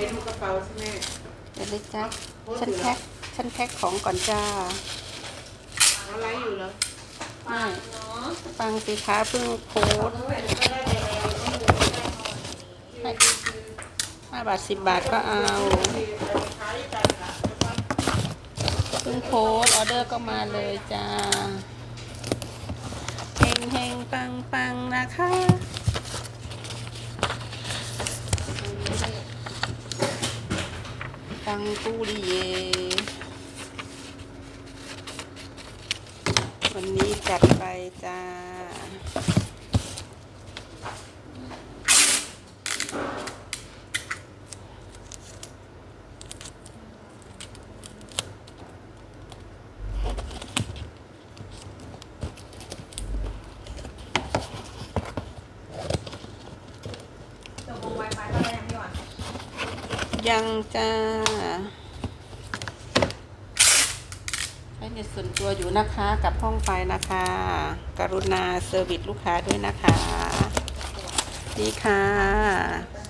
เลยจ้าฉันแพ็คฉันแพ็คของก่อนจ้าอะไรอยู่เหรอไม่ฟังสิคะเพิ่งโพสต์ให้ห้าบาทสิบบาทก็เอาเพิ่งโพสต์ออเดอร์ก็มาเลยจ้าเฮงเฮงปังปังนะคะ ปังปูริเย วันนี้จัดไปจ้า ตกลงไวไฟตอนแรกพี่หวาน ยังจ้าใช้เน็ตส่วนตัวอยู่นะคะกับห้องไฟนะคะ กรุณาเซอร์วิสลูกค้าด้วยนะคะ ดีค่ะ